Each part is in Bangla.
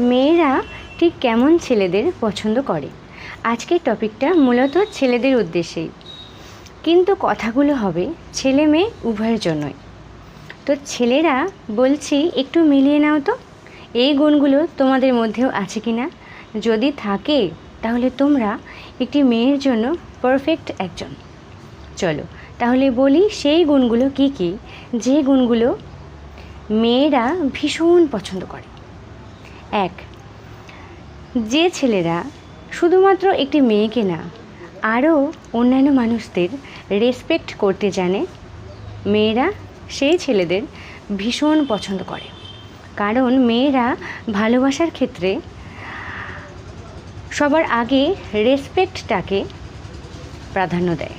মেয়েরা ঠিক কেমন ছেলেদের পছন্দ করে? আজকের টপিকটা মূলত ছেলেদের উদ্দেশ্যেই। কিন্তু কথাগুলো হবে ছেলে মেয়ে উভয়ের জন্যই। তো ছেলেরা বলছি একটু মিলিয়ে নাও তো। এই গুণগুলো তোমাদের মধ্যেও আছে কি না? যদি থাকে, তাহলে তোমরা একটি মেয়ের জন্য পারফেক্ট একজন। চলো, তাহলে বলি সেই গুণগুলো কি কি? যে গুণগুলো মেয়েরা ভীষণ পছন্দ করে। এক। যে ছেলেরা শুধুমাত্র একটি মেয়েকে না, আরও অন্যান্য মানুষদের রেসপেক্ট করতে জানে, মেয়েরা সেই ছেলেদের ভীষণ পছন্দ করে। কারণ মেয়েরা ভালোবাসার ক্ষেত্রে সবার আগে রেসপেক্টটাকে প্রাধান্য দেয়।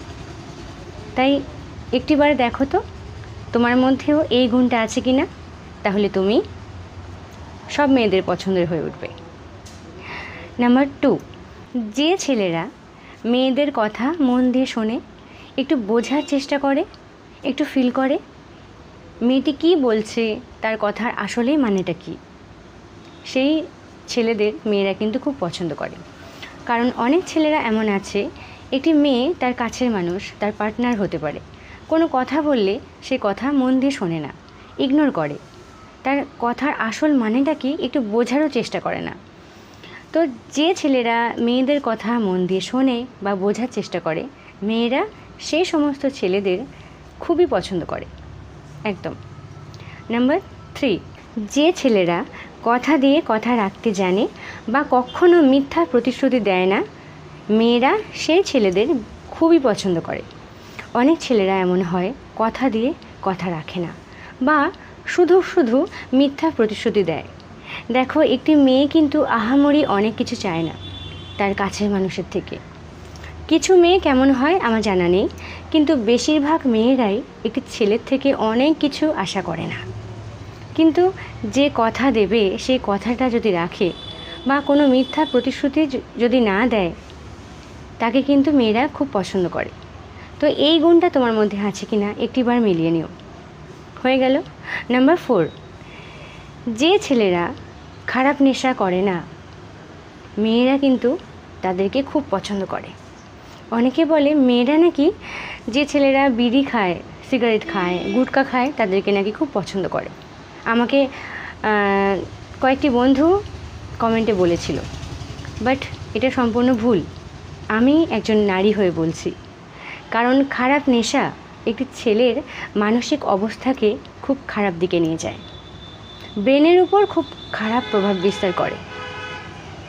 তাই একটিবার দেখো তো, তোমার মধ্যেও এই গুণটা আছে কি না তাহলে তুমি সব মেয়েদের পছন্দের হয়ে উঠবে। নাম্বার টু যে ছেলেরা মেয়েদের কথা মন দিয়ে শোনে, একটু বোঝার চেষ্টা করে, একটু ফিল করে, মেয়েটি কী বলছে, তার কথার আসলেই মানেটা কী? সেই ছেলেদের মেয়েরা কিন্তু খুব পছন্দ করে। কারণ অনেক ছেলেরা এমন আছে, একটি মেয়ে তার কাছের মানুষ, তার পার্টনার হতে পারে। কোনো কথা বললে সে কথা মন দিয়ে শোনে না ইগনোর করে। তার কথার আসল মানেটা কি একটু বোঝারও চেষ্টা করে না। তো যে ছেলেরা মেয়েদের কথা মন দিয়ে শোনে বা বোঝার চেষ্টা করে, মেয়েরা সেই সমস্ত ছেলেদের খুবই পছন্দ করে। একদম। নাম্বার থ্রি, যে ছেলেরা কথা দিয়ে কথা রাখতে জানে বা কখনো মিথ্যা প্রতিশ্রুতি দেয় না, মেয়েরা সেই ছেলেদের খুবই পছন্দ করে। অনেক ছেলেরা এমন হয়, কথা দিয়ে কথা রাখে না বা শুধু শুধু মিথ্যা প্রতিশ্রুতি দেয়। দেখো, একটি মেয়ে কিন্তু আহামরি অনেক কিছু চায় না, তার কাছের মানুষের থেকে। কিছু মেয়ে কেমন হয় আমার জানা নেই, কিন্তু বেশিরভাগ মেয়েরাই একটি ছেলের থেকে অনেক কিছু আশা করে না। কিন্তু যে কথা দেবে সেই কথাটা যদি রাখে বা কোনো মিথ্যা প্রতিশ্রুতি যদি না দেয়, তাকে কিন্তু মেয়েরা খুব পছন্দ করে। তো এই গুণটা তোমার মধ্যে আছে কি না একটিবার মিলিয়ে নিও। হয়ে গেল। নাম্বার ফোর যে ছেলেরা খারাপ নেশা করে না, মেয়েরা কিন্তু তাদেরকে খুব পছন্দ করে। অনেকে বলে মেয়েরা নাকি যে ছেলেরা বিড়ি খায়, সিগারেট খায়, গুটকা খায়, তাদেরকে নাকি খুব পছন্দ করে। আমাকে কয়েকটি বন্ধু কমেন্টে বলেছিল, বাট এটা সম্পূর্ণ ভুল। আমি একজন নারী হয়ে বলছি। কারণ খারাপ নেশা একটি ছেলের মানসিক অবস্থাকে খুব খারাপ দিকে নিয়ে যায়। ব্রেনের উপর খুব খারাপ প্রভাব বিস্তার করে।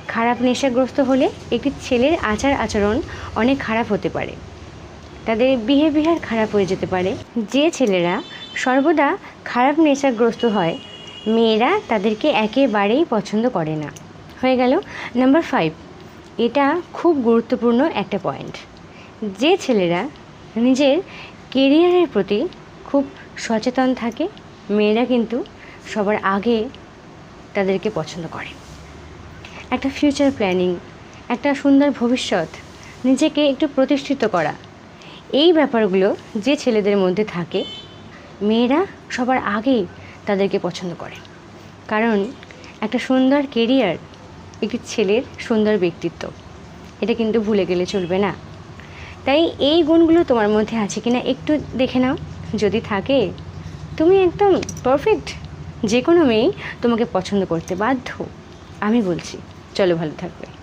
খারাপ নেশাগ্রস্ত হলে একটি ছেলের আচার আচরণ অনেক খারাপ হতে পারে। তাদের বিহেভিয়ার খারাপ হয়ে যেতে পারে। যে ছেলেরা সর্বদা খারাপ নেশাগ্রস্ত হয়, মেয়েরা তাদেরকে একেবারেই পছন্দ করে না। হয়ে গেল নাম্বার ফাইভ এটা খুব গুরুত্বপূর্ণ একটা পয়েন্ট যে ছেলেরা নিজের কেরিয়ারের প্রতি খুব সচেতন থাকে। মেয়েরা কিন্তু সবার আগে তাদেরকে পছন্দ করে। একটা ফিউচার প্ল্যানিং একটা সুন্দর ভবিষ্যৎ, নিজেকে একটু প্রতিষ্ঠিত করা, এই ব্যাপারগুলো যে ছেলেদের মধ্যে থাকে, মেয়েরা সবার আগেই তাদেরকে পছন্দ করে। কারণ একটা সুন্দর কেরিয়ার একটি ছেলের সুন্দর ব্যক্তিত্ব, এটা কিন্তু ভুলে গেলে চলবে না। তাই এই গুণগুলো তোমার মধ্যে আছে কিনা একটু দেখে নাও। যদি থাকে, তুমি একদম পারফেক্ট যে কোনো মেয়েই তোমাকে পছন্দ করতে বাধ্য। আমি বলছি, চলো ভালো থাকবে।